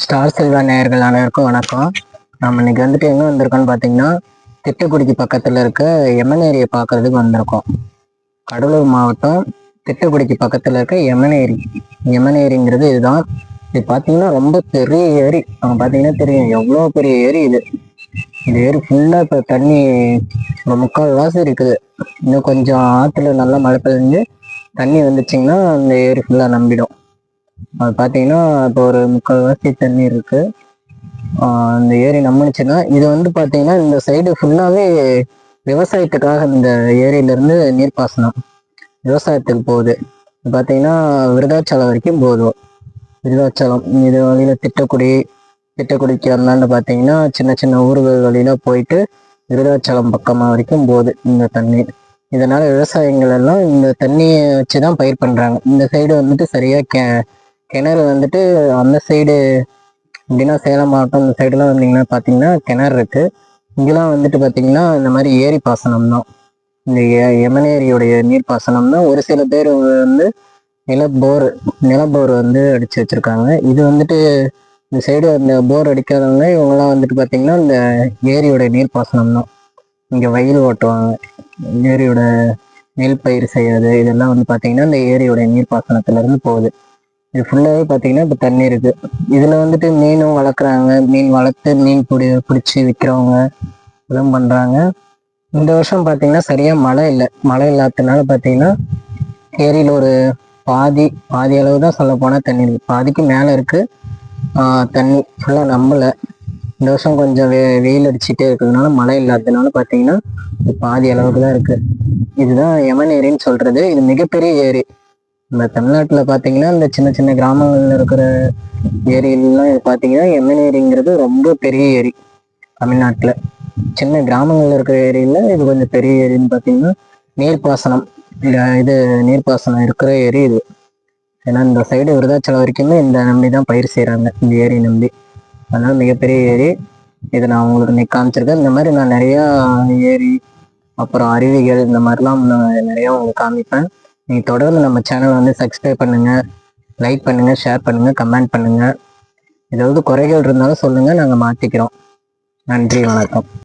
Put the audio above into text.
Star Selva நேயர்கள் அனைவருக்கும் வணக்கம். நம்ம இன்னைக்கு வந்துட்டு எங்கே வந்திருக்கோம்னு பார்த்தீங்கன்னா திட்டக்குடிக்கு பக்கத்தில் இருக்க எமன் ஏரியை பார்க்கறதுக்கு வந்திருக்கோம். கடலூர் மாவட்டம் திட்டக்குடிக்கு பக்கத்தில் இருக்க எமன் ஏரி. எமன் ஏரிங்கிறது இதுதான். இது பார்த்தீங்கன்னா ரொம்ப பெரிய ஏரி. அங்கே பார்த்தீங்கன்னா தெரியும் எவ்வளோ பெரிய ஏரி இது. இந்த ஏரி ஃபுல்லாக இப்போ தண்ணி ஒரு முக்கால் இருக்குது. இன்னும் கொஞ்சம் ஆற்றுல நல்லா மழை பெஞ்சு தண்ணி வந்துச்சிங்கன்னா அந்த ஏரி ஃபுல்லாக நம்பிடும். அது பார்த்தீங்கன்னா இப்போ ஒரு முக்கால்வாசி தண்ணி இருக்கு. ஆஹ் இந்த ஏரி நம்மனுச்சுன்னா இது வந்து பார்த்தீங்கன்னா இந்த சைடு ஃபுல்லாகவே விவசாயத்துக்காக இந்த ஏரியிலேருந்து நீர்ப்பாசனம் விவசாயத்துக்கு போகுது. பார்த்தீங்கன்னா விருதாச்சலம் வரைக்கும் போதும் விருதாச்சலம் இது வழியில் திட்டக்குடி திட்டக்குடிக்கு அந்தாண்ட பார்த்தீங்கன்னா சின்ன சின்ன ஊர்கள் வழியில போயிட்டு விருதாச்சலம் பக்கமாக வரைக்கும் போகுது இந்த தண்ணி இதனால விவசாயிகள் எல்லாம் இந்த தண்ணியை வச்சு தான் பயிர் பண்ணுறாங்க இந்த சைடு வந்துட்டு சரியாக கே கிணறு வந்துட்டு அந்த சைடு எப்படின்னா சேலம் மாவட்டம் இந்த சைடுலாம் வந்தீங்கன்னா பார்த்தீங்கன்னா கிணறு இருக்கு. இங்கெல்லாம் வந்துட்டு பார்த்தீங்கன்னா இந்த மாதிரி ஏரி பாசனம் தான். இந்த எ- நீர் பாசனம் தான். ஒரு சில பேர் வந்து நிலப்போர் நிலப்போர் வந்து அடித்து வச்சுருக்காங்க. இது வந்துட்டு இந்த சைடு அந்த போர் அடிக்காதவங்க இவங்கெல்லாம் வந்துட்டு பார்த்தீங்கன்னா இந்த ஏரியோட நீர் பாசனம் தான். இங்கே வயல் ஓட்டுவாங்க. ஏரியோட நெல் பயிர் செய்யறது இதெல்லாம் வந்து பார்த்தீங்கன்னா இந்த ஏரியோட நீர் பாசனத்துலேருந்து போகுது. இது ஃபுல்லாகவே பார்த்தீங்கன்னா இப்போ தண்ணி இருக்குது இதில் வந்துட்டு மீனும் வளர்க்குறாங்க. மீன் வளர்த்து மீன் பிடி பிடிச்சி விற்கிறவங்க இதெல்லாம் பண்ணுறாங்க இந்த வருஷம் பார்த்தீங்கன்னா சரியாக மழை இல்லை. மழை இல்லாததுனால பார்த்தீங்கன்னா ஏரியில் ஒரு பாதி பாதி அளவு தான் சொல்ல போனால் தண்ணி இருக்குது பாதிக்கு மேலே இருக்குது தண்ணி ஃபுல்லாக நம்பலை. இந்த வருஷம் கொஞ்சம் வெ வெயில் அடிச்சுட்டே இருக்கிறதுனால மழை இல்லாததுனால பார்த்தீங்கன்னா பாதி அளவுக்கு தான் இருக்குது இதுதான் யமன் ஏரின்னு சொல்கிறது இது மிகப்பெரிய ஏரி. நம்ம தமிழ்நாட்டில் பார்த்தீங்கன்னா இந்த சின்ன சின்ன கிராமங்களில் இருக்கிற ஏரியிலாம் இது பார்த்தீங்கன்னா எம்என் ஏரிங்கிறது ரொம்ப பெரிய ஏரி தமிழ்நாட்டில். சின்ன கிராமங்களில் இருக்கிற ஏரியில் இது கொஞ்சம் பெரிய ஏரின்னு பார்த்தீங்கன்னா நீர்ப்பாசனம். இது நீர்ப்பாசனம் இருக்கிற ஏரி இது. ஏன்னா இந்த சைடு விருதாச்சலம் வரைக்குமே இந்த நம்பி தான் பயிர் செய்கிறாங்க இந்த ஏரி நம்பி. அதனால் மிகப்பெரிய ஏரி. இதை நான் உங்களுக்கு இன்னைக்கு காமிச்சிருக்கேன். இந்த மாதிரி நான் நிறையா ஏரி அப்புறம் அருவிகள் இந்த மாதிரிலாம் நான் நிறையா உங்களுக்கு காமிப்பேன். நீங்கள் தொடர்ந்து நம்ம சேனலை வந்து சப்ஸ்கிரைப் பண்ணுங்கள் லைக் பண்ணுங்கள் ஷேர் பண்ணுங்கள் கமெண்ட் பண்ணுங்கள் ஏதாவது குறைகள் இருந்தாலும் சொல்லுங்கள் நாங்கள் மாற்றிக்கிறோம் நன்றி வணக்கம்.